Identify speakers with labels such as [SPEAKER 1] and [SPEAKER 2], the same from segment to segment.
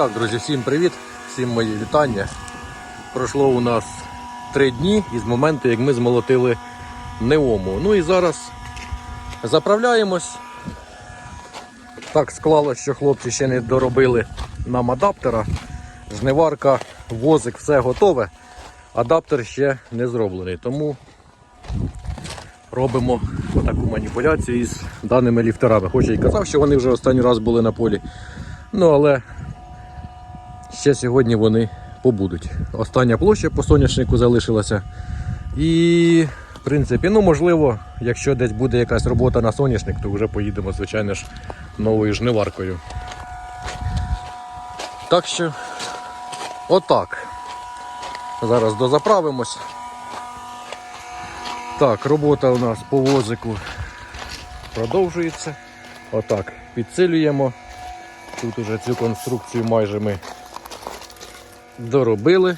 [SPEAKER 1] Так, друзі, всім привіт, всім мої вітання. Пройшло у нас три дні із моменту, як ми змолотили неому. Ну і зараз заправляємось. Так склалося, що хлопці ще не доробили нам адаптера. Жниварка, возик, все готове. Адаптер ще не зроблений. Тому робимо таку маніпуляцію із даними ліфтерами. Хоч я й казав, що вони вже останній раз були на полі. Ну але ще сьогодні вони побудуть. Остання площа по соняшнику залишилася. І, в принципі, ну можливо, якщо десь буде якась робота на соняшник, то вже поїдемо, звичайно ж, новою жниваркою. Так що, отак. Зараз дозаправимось. Так, робота у нас по возику продовжується. Отак, підсилюємо. Тут уже цю конструкцію майже ми доробили.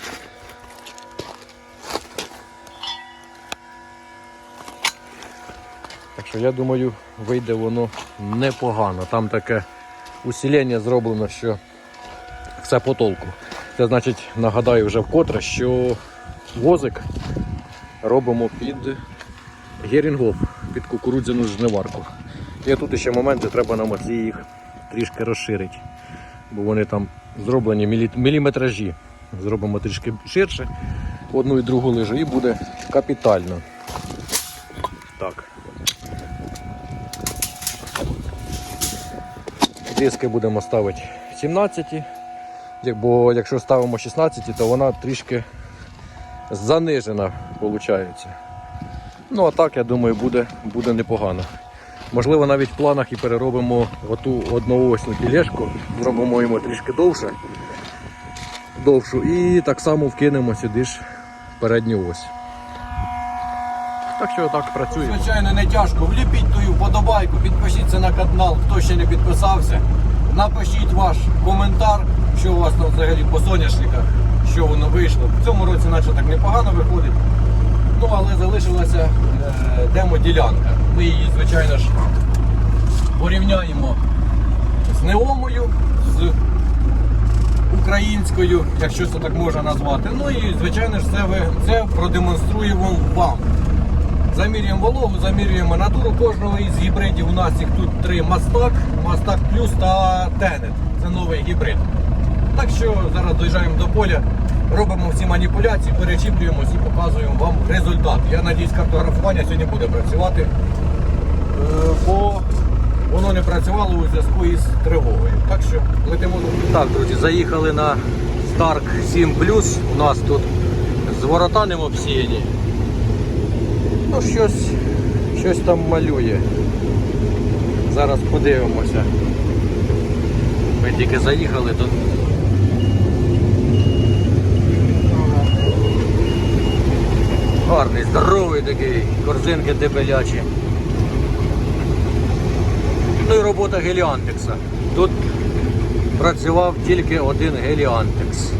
[SPEAKER 1] Так що я думаю, вийде воно непогано. Там таке усилення зроблено, що все по толку. Це значить, нагадаю вже вкотре, що возик робимо під герінгоф, під кукурудзяну жниварку. І тут ще моменти, треба нам оці їх трішки розширити, бо вони там зроблені мілі... міліметражі. Зробимо трішки ширше одну і другу лижу і буде капітально. Так. Диски будемо ставити 17, як- бо якщо ставимо 16, то вона трішки занижена виходить. Ну а так, я думаю, буде, буде непогано. Можливо, навіть в планах і переробимо оту одноосну тілешку, зробимо йому трішки довше, довшу і так само вкинемо сюди ж передню ось. Так що так працюємо.
[SPEAKER 2] Звичайно, не тяжко. Вліпіть ту вподобайку, підпишіться на канал, хто ще не підписався. Напишіть ваш коментар, що у вас там взагалі по соняшниках, що воно вийшло. В цьому році наче так непогано виходить. Ну, але залишилася е, демо-ділянка. Ми її, звичайно ж, порівняємо з неомою, з українською, якщо це так можна назвати. Ну і звичайно ж це, це продемонструємо вам. Замірюємо вологу, замірюємо натуру кожного із гібридів. У нас їх тут три Мастак, Мастак Плюс та Тенет. Це новий гібрид. Так що зараз доїжджаємо до поля, робимо всі маніпуляції, перечіплюємось і показуємо вам результат. Я сподіваюся, картографування сьогодні буде працювати, е, бо воно не працювало у зв'язку із тривогою. Так що летимо
[SPEAKER 1] Так, друзі, заїхали на Stark 7 У нас тут з воротанем обсіяні. Ну, щось, щось там малює. Зараз подивимося. Ми тільки заїхали тут. Гарний, здоровий такий, корзинки дебелячі. Ну і робота геліантекса. Тут працював тільки один геліантекс.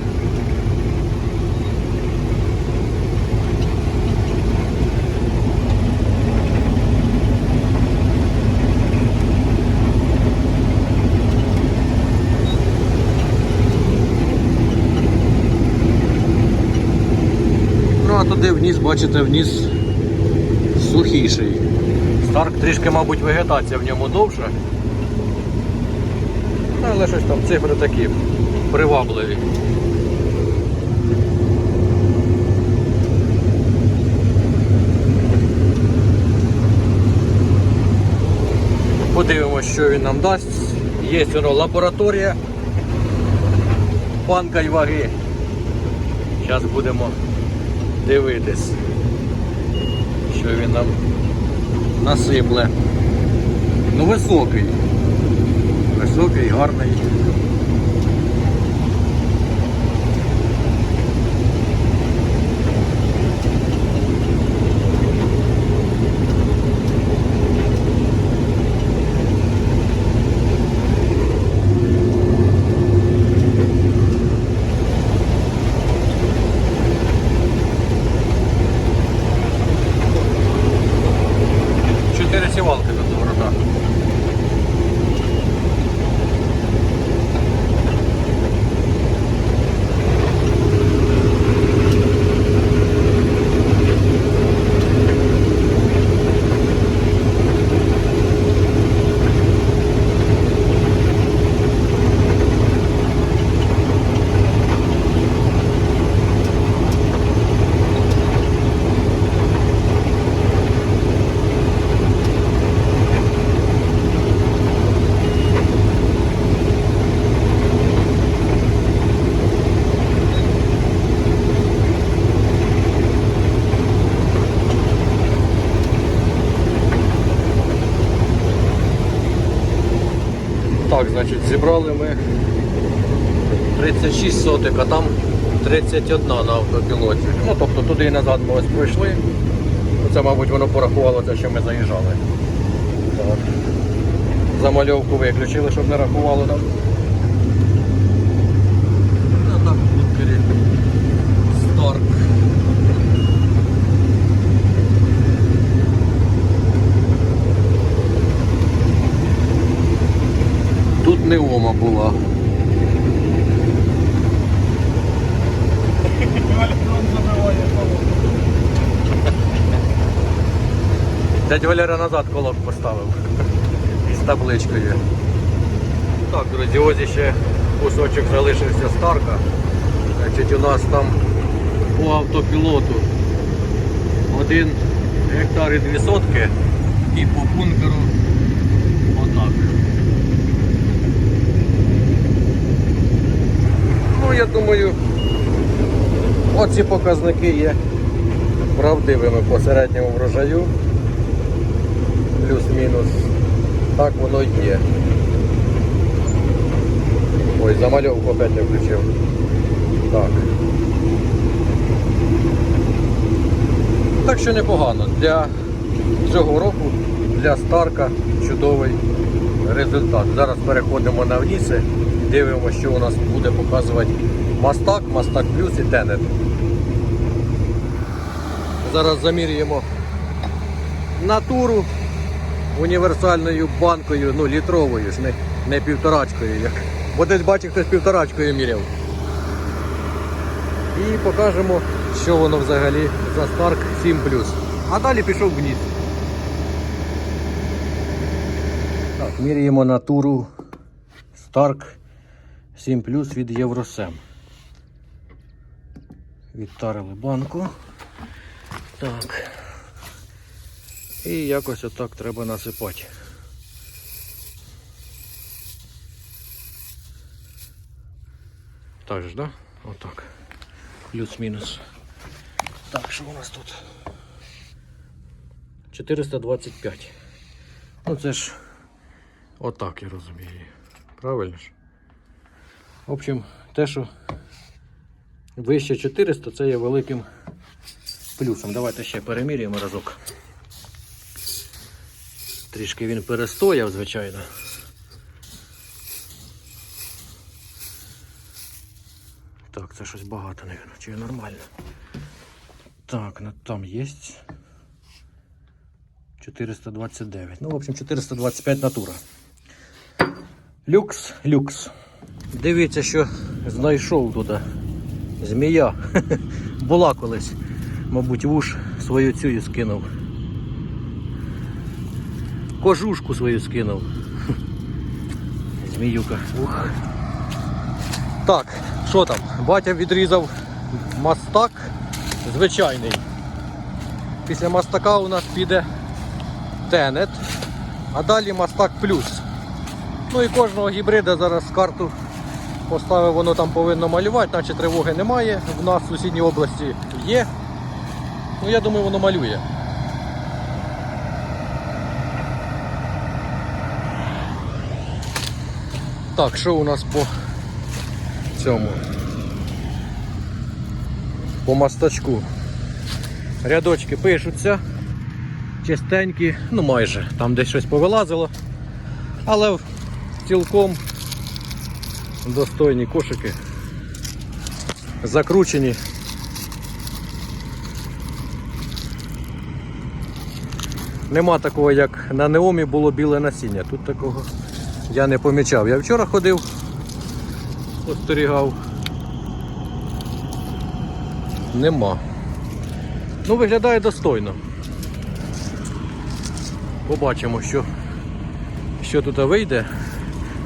[SPEAKER 1] Ну а туди вниз, бачите, вниз сухіший. Старк трішки, мабуть, вегетація в ньому довша. Ну, але щось там цифри такі привабливі. Подивимось, що він нам дасть. Є воно лабораторія банка й ваги. Зараз будемо дивитись, що він нам насипле. Ну високий. Високий, гарний. Чотири сівалки тут ворота. Так, значить, зібрали ми 36 сотик, а там 31 на автопілоті. Ну, тобто туди і назад ми ось пройшли. Це, мабуть, воно порахувало те, що ми заїжджали. Так. Замальовку виключили, щоб не рахувало там. А так, бункері. Старк. Тут ома була. Дядь Валера назад колок поставив з табличкою. Так, друзі, ось ще кусочок залишився старка. Значить, у нас там по автопілоту один гектар і дві сотки і по бункеру отак. Ну, я думаю, оці показники є правдивими по середньому врожаю. Плюс-мінус. Так воно є. Ой, замальовку опять не включив. Так. Так що непогано. Для цього року, для Старка чудовий результат. Зараз переходимо на вніси дивимося, що у нас буде показувати Мастак, Мастак Плюс і Тенет. Зараз замірюємо натуру універсальною банкою, ну літровою, не, не півторачкою. Як. Бо десь бачив, хтось півторачкою міряв. І покажемо, що воно взагалі за Старк 7 А далі пішов вниз. Так, міряємо натуру Stark 7 від Євросем. Відтарили банку. Так. І якось отак треба насипати. Так же, да? Отак. Плюс-мінус. Так, що у нас тут? 425. Ну це ж отак я розумію. Правильно ж? В общем, те, що вище 400, це є великим плюсом. Давайте ще перемірюємо разок. Трішки він перестояв, звичайно. Так, це щось багато, мабуть, чи нормально. Так, ну, там є 429. Ну, в общем, 425 натура. Люкс, люкс. Дивіться, що знайшов тут змія. Була колись, мабуть, вуш свою цю скинув. Кожушку свою скинув. Зміюка. Ух. Так, що там? Батя відрізав мастак звичайний. Після мастака у нас піде тенет, а далі мастак плюс. Ну і кожного гібрида зараз карту поставив, воно там повинно малювати, наче тривоги немає. В нас в сусідній області є. Ну я думаю, воно малює. Так, що у нас по цьому? По мастачку. Рядочки пишуться, чистенькі, ну майже, там десь щось повилазило. Але цілком достойні кошики. Закручені. Нема такого, як на неомі було біле насіння. Тут такого я не помічав. Я вчора ходив, спостерігав. Нема. Ну, виглядає достойно. Побачимо, що, що тут вийде.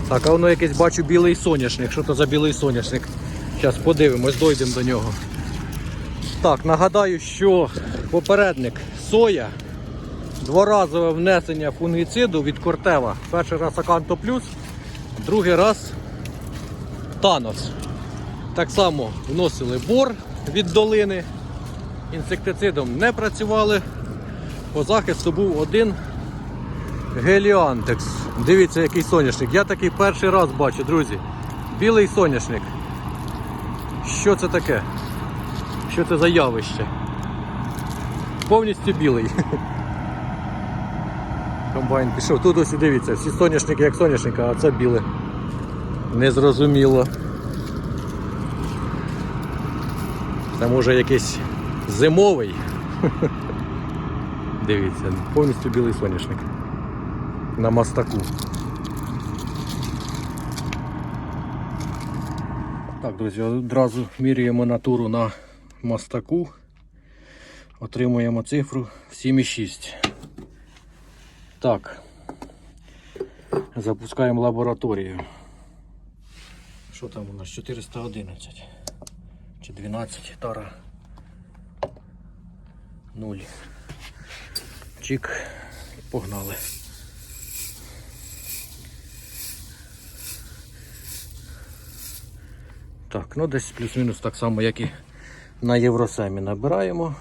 [SPEAKER 1] Так, а воно якийсь бачу білий соняшник. Що то за білий соняшник? Зараз подивимось, дойдемо до нього. Так, нагадаю, що попередник соя, дворазове внесення фунгіциду від Кортева. Перший раз Аканто Плюс, другий раз Танос. Так само вносили бор від долини. Інсектицидом не працювали. По захисту був один Геліантекс. Дивіться, який соняшник. Я такий перший раз бачу, друзі. Білий соняшник. Що це таке? Що це за явище? Повністю білий. Комбайн пішов. Тут ось дивіться, всі соняшники як соняшника, а це біле. Незрозуміло. Це може якийсь зимовий. Дивіться, повністю білий соняшник. На мастаку. Так, друзі, одразу міряємо натуру на мастаку. Отримуємо цифру в 7,6. Так. Запускаємо лабораторію. Що там у нас? 411 чи 12 тара. 0. Чик. Погнали. Так, ну десь плюс-мінус так само, як і на Євросемі набираємо.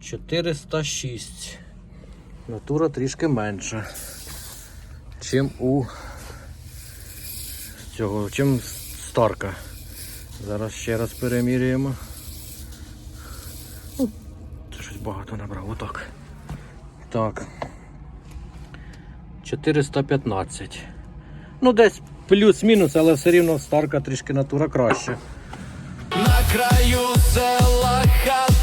[SPEAKER 1] 406. Натура трішки менша, чим у цього, чим старка. Зараз ще раз перемірюємо. Ну, це щось багато набрав, отак. Так. 415. Ну, десь плюс-мінус, але все рівно старка трішки натура краще.
[SPEAKER 3] На краю села хатина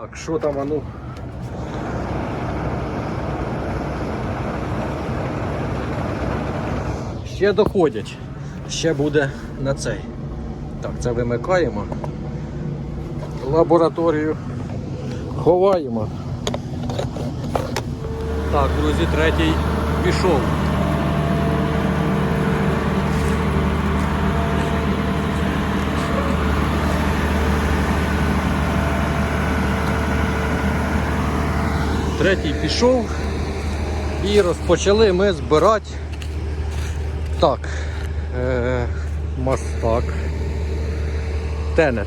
[SPEAKER 3] Так,
[SPEAKER 1] що там, а ну? Ще доходять. Ще буде на цей. Так, це вимикаємо. Лабораторію ховаємо. Так, друзі, третій пішов. Третій пішов і розпочали ми збирати так, е, мастак, тенет.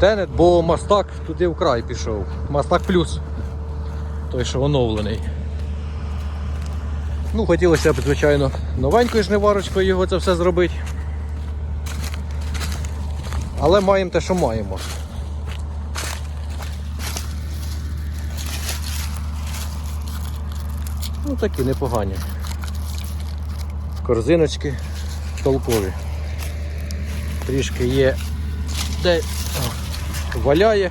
[SPEAKER 1] Тенет, бо мастак туди вкрай пішов. Мастак плюс. Той, що оновлений. Ну, хотілося б, звичайно, новенькою жниварочкою його це все зробити. Але маємо те, що маємо. Ну такі непогані. Корзиночки толкові. Трішки є де валяє.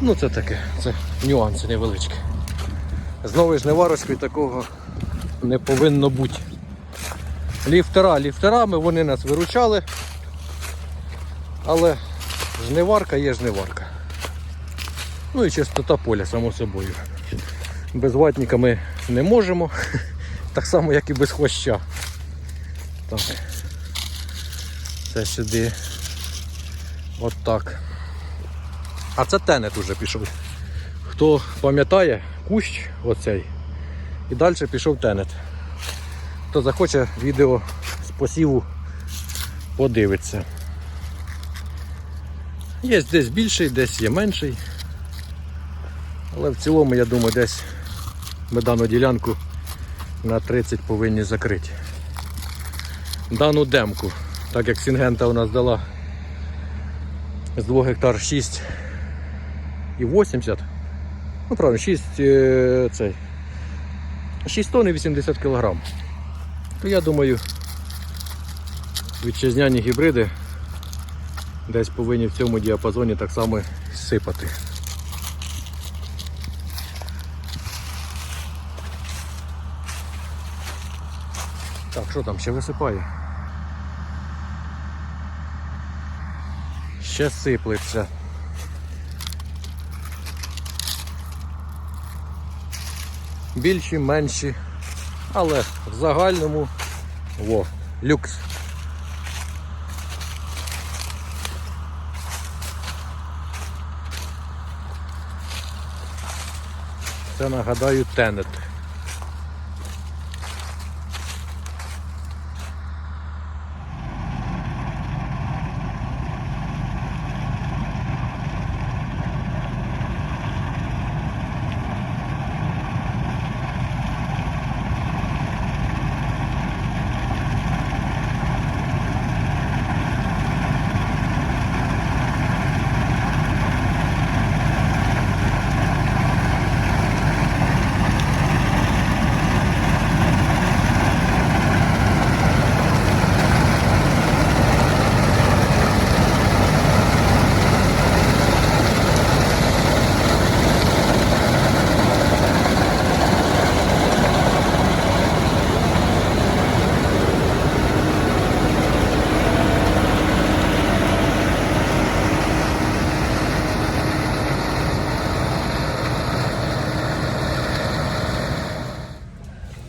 [SPEAKER 1] Ну це таке, це нюанси невеличкі. З новою жниварочкою такого не повинно бути. Ліфтера ліфтерами, вони нас виручали. Але жниварка є жниварка. Ну і чистота поля, само собою. Без ватника ми не можемо, так само як і без хвоща. Так. Це сюди. От так. А це тенет уже пішов. Хто пам'ятає, кущ оцей. І далі пішов тенет. Хто захоче відео з посіву подивиться. Є десь більший, десь є менший. Але в цілому, я думаю, десь ми дану ділянку на 30 повинні закрити. Дану демку, так як Сінгента у нас дала з 2 гектар 6 і 80. Ну правильно, 6 е, цей. 6 тонн і 80 кг. То я думаю, вітчизняні гібриди десь повинні в цьому діапазоні так само сипати. Так, що там ще висипає? Ще сиплеться. Більші, менші, але в загальному во, люкс. Це нагадаю тенет.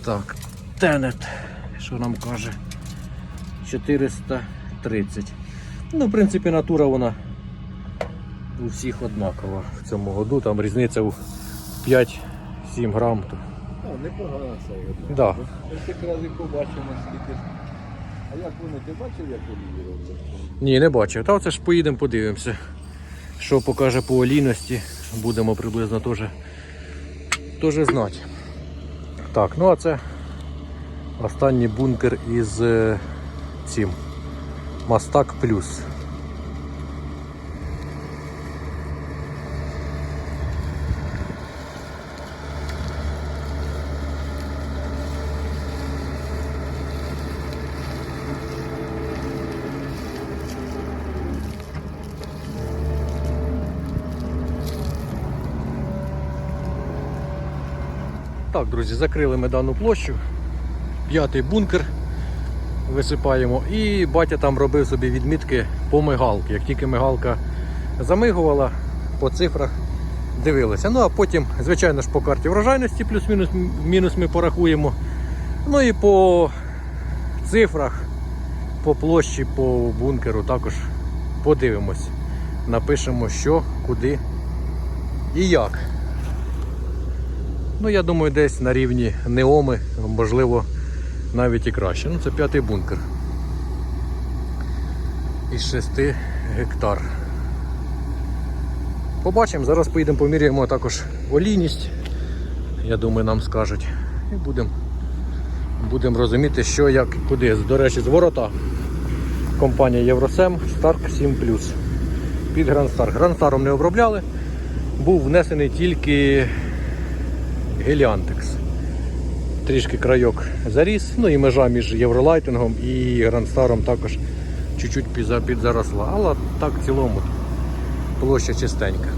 [SPEAKER 1] Так, Тенет, що нам каже? 430. Ну, в принципі, натура вона у всіх однакова в цьому году. Там різниця у 5-7 грам.
[SPEAKER 2] О, непогано це.
[SPEAKER 1] Да.
[SPEAKER 2] Ми якраз і побачимо, скільки. А як вони, ти бачив, як вони роблять?
[SPEAKER 1] Ні, не бачив. Та оце ж поїдемо, подивимося. Що покаже по олійності. Будемо приблизно теж знати. Так, ну а це останній бункер із е, цим. Мастак Плюс. Так, друзі, закрили ми дану площу. П'ятий бункер висипаємо. І батя там робив собі відмітки по мигалки. Як тільки мигалка замигувала, по цифрах дивилися. Ну а потім, звичайно ж, по карті врожайності плюс-мінус мінус ми порахуємо. Ну і по цифрах, по площі, по бункеру також подивимось. Напишемо, що, куди і як. Ну, я думаю, десь на рівні неоми, можливо, навіть і краще. Ну, це п'ятий бункер. Із 6 гектар. Побачимо, зараз поїдемо поміряємо також олійність. Я думаю, нам скажуть. І будемо будем розуміти, що, як, куди. До речі, з ворота компанія Євросем Старк 7 під Грандстар. Грандстаром не обробляли, був внесений тільки Геліантекс. Трішки крайок заріс, ну і межа між Євролайтингом і Грандстаром також чуть-чуть підзаросла. Але так в цілому площа чистенька.